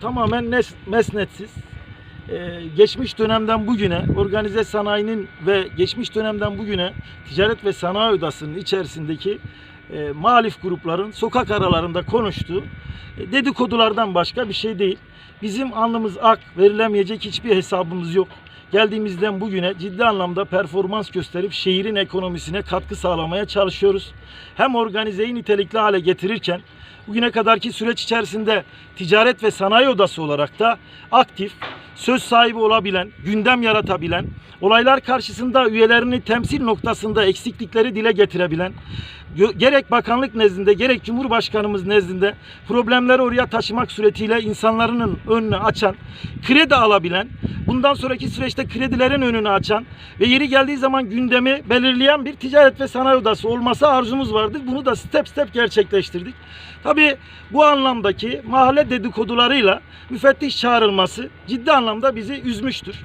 tamamen mesnetsiz. Ee, geçmiş dönemden bugüne organize sanayinin ve geçmiş dönemden bugüne ticaret ve sanayi odasının içerisindeki e, muhalif grupların sokak aralarında konuştuğu e, dedikodulardan başka bir şey değil. Bizim alnımız ak, verilemeyecek hiçbir hesabımız yok. Geldiğimizden bugüne ciddi anlamda performans gösterip şehrin ekonomisine katkı sağlamaya çalışıyoruz. Hem organizeyi nitelikli hale getirirken bugüne kadarki süreç içerisinde ticaret ve sanayi odası olarak da aktif, söz sahibi olabilen, gündem yaratabilen, olaylar karşısında üyelerini temsil noktasında eksiklikleri dile getirebilen, gerek bakanlık nezdinde gerek Cumhurbaşkanımız nezdinde problemleri oraya taşımak suretiyle insanların önünü açan, kredi alabilen, bundan sonraki süreçte kredilerin önünü açan ve yeri geldiği zaman gündemi belirleyen bir ticaret ve sanayi odası olması arzumuz vardı. Bunu da step step gerçekleştirdik. Tabii bu anlamdaki mahalle dedikodularıyla müfettiş çağrılması ciddi anlamda bizi üzmüştür.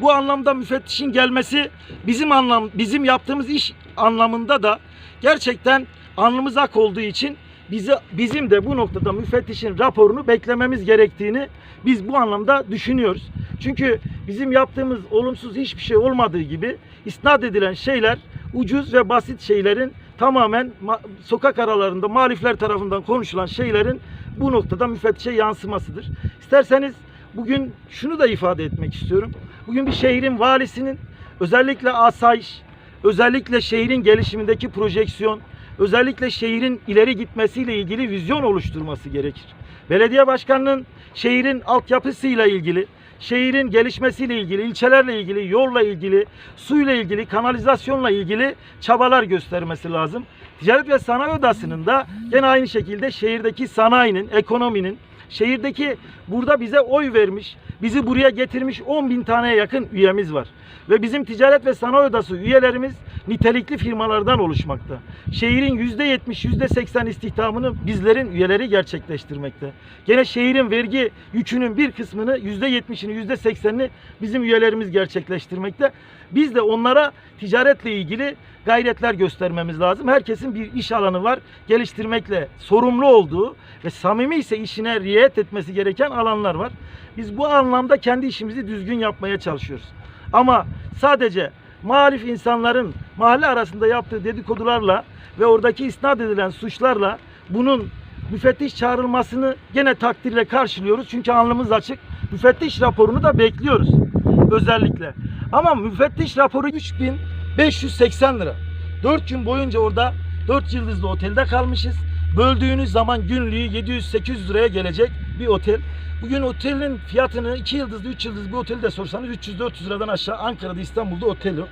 Bu anlamda müfettişin gelmesi bizim anlam bizim yaptığımız iş anlamında da gerçekten alnımız ak olduğu için bizi bizim de bu noktada müfettişin raporunu beklememiz gerektiğini biz bu anlamda düşünüyoruz. Çünkü bizim yaptığımız olumsuz hiçbir şey olmadığı gibi isnat edilen şeyler ucuz ve basit şeylerin tamamen ma- sokak aralarında muhalifler tarafından konuşulan şeylerin bu noktada müfettişe yansımasıdır. İsterseniz bugün şunu da ifade etmek istiyorum. Bugün bir şehrin valisinin özellikle asayiş, özellikle şehrin gelişimindeki projeksiyon, özellikle şehrin ileri gitmesiyle ilgili vizyon oluşturması gerekir. Belediye başkanının şehrin altyapısıyla ilgili, şehrin gelişmesiyle ilgili, ilçelerle ilgili, yolla ilgili, suyla ilgili, kanalizasyonla ilgili çabalar göstermesi lazım. Ticaret ve Sanayi Odası'nın da gene aynı şekilde şehirdeki sanayinin, ekonominin, şehirdeki burada bize oy vermiş, bizi buraya getirmiş 10 bin taneye yakın üyemiz var. Ve bizim Ticaret ve Sanayi Odası üyelerimiz nitelikli firmalardan oluşmakta. Şehrin %70, %80 istihdamını bizlerin üyeleri gerçekleştirmekte. Gene şehrin vergi yükünün bir kısmını %70'ini, %80'ini bizim üyelerimiz gerçekleştirmekte. Biz de onlara ticaretle ilgili gayretler göstermemiz lazım. Herkesin bir iş alanı var. Geliştirmekle sorumlu olduğu ve samimi ise işine riayet etmesi gereken alanlar var. Biz bu anlamda kendi işimizi düzgün yapmaya çalışıyoruz. Ama sadece muhalif insanların mahalle arasında yaptığı dedikodularla ve oradaki isnat edilen suçlarla bunun müfettiş çağrılmasını gene takdirle karşılıyoruz. Çünkü alnımız açık. Müfettiş raporunu da bekliyoruz özellikle. Ama müfettiş raporu 3580 lira. 4 gün boyunca orada 4 yıldızlı otelde kalmışız. Böldüğünüz zaman günlüğü 700-800 liraya gelecek bir otel. Bugün otelin fiyatını 2 yıldızlı 3 yıldızlı bir otelde sorsanız 300-400 liradan aşağı Ankara'da İstanbul'da otel yok.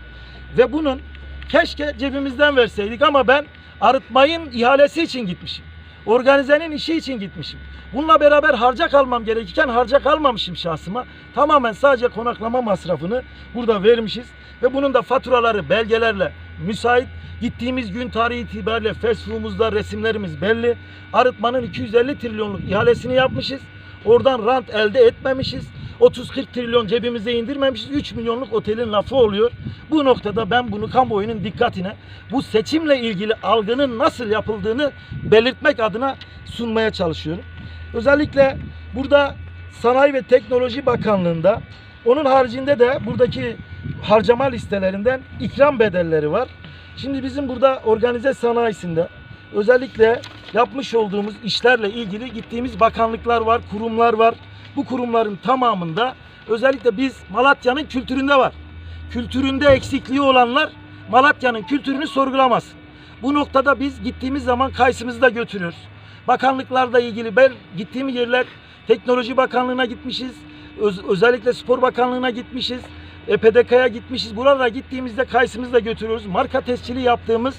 Ve bunun keşke cebimizden verseydik ama ben arıtmayın ihalesi için gitmişim. Organizenin işi için gitmişim. Bununla beraber harca kalmam gerekirken harca kalmamışım şahsıma. Tamamen sadece konaklama masrafını burada vermişiz. Ve bunun da faturaları belgelerle müsait. Gittiğimiz gün tarihi itibariyle Facebook'umuzda resimlerimiz belli. Arıtmanın 250 trilyonluk ihalesini yapmışız. Oradan rant elde etmemişiz. 30-40 trilyon cebimize indirmemişiz. 3 milyonluk otelin lafı oluyor. Bu noktada ben bunu kamuoyunun dikkatine bu seçimle ilgili algının nasıl yapıldığını belirtmek adına sunmaya çalışıyorum. Özellikle burada Sanayi ve Teknoloji Bakanlığı'nda onun haricinde de buradaki harcama listelerinden ikram bedelleri var. Şimdi bizim burada organize sanayisinde özellikle yapmış olduğumuz işlerle ilgili gittiğimiz bakanlıklar var, kurumlar var. Bu kurumların tamamında özellikle biz Malatya'nın kültüründe var. Kültüründe eksikliği olanlar Malatya'nın kültürünü sorgulamasın. Bu noktada biz gittiğimiz zaman kayısımızı da götürüyoruz. Bakanlıklarla ilgili ben gittiğim yerler Teknoloji Bakanlığı'na gitmişiz. Öz- özellikle Spor Bakanlığı'na gitmişiz. EPDK'ya gitmişiz. Buralara gittiğimizde kayısımızı da götürüyoruz. Marka tescili yaptığımız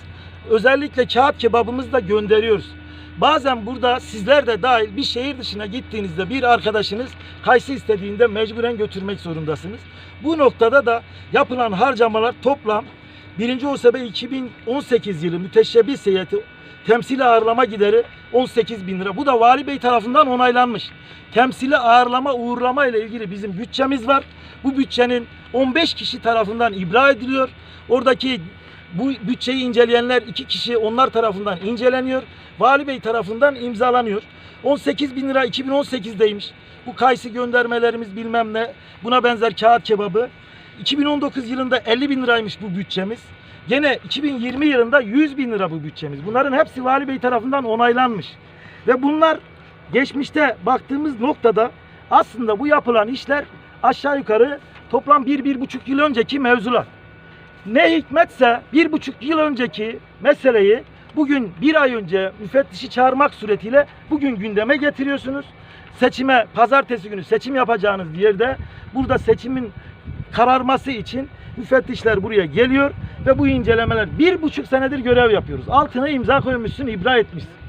özellikle kağıt kebabımızı da gönderiyoruz. Bazen burada sizler de dahil bir şehir dışına gittiğinizde bir arkadaşınız kayısı istediğinde mecburen götürmek zorundasınız. Bu noktada da yapılan harcamalar toplam 1. OSB 2018 yılı müteşebbis heyeti temsili ağırlama gideri 18 bin lira. Bu da Vali Bey tarafından onaylanmış. Temsili ağırlama uğurlama ile ilgili bizim bütçemiz var. Bu bütçenin 15 kişi tarafından ibra ediliyor. Oradaki bu bütçeyi inceleyenler iki kişi onlar tarafından inceleniyor. Vali Bey tarafından imzalanıyor. 18 bin lira 2018'deymiş. bu kayısı göndermelerimiz bilmem ne buna benzer kağıt kebabı. 2019 yılında 50 bin liraymış bu bütçemiz. Gene 2020 yılında 100 bin lira bu bütçemiz. Bunların hepsi Vali Bey tarafından onaylanmış. Ve bunlar geçmişte baktığımız noktada aslında bu yapılan işler aşağı yukarı toplam 1-1,5 yıl önceki mevzular. Ne hikmetse bir buçuk yıl önceki meseleyi bugün bir ay önce müfettişi çağırmak suretiyle bugün gündeme getiriyorsunuz. Seçime pazartesi günü seçim yapacağınız yerde burada seçimin kararması için müfettişler buraya geliyor ve bu incelemeler bir buçuk senedir görev yapıyoruz. Altına imza koymuşsun, ibra etmişsin.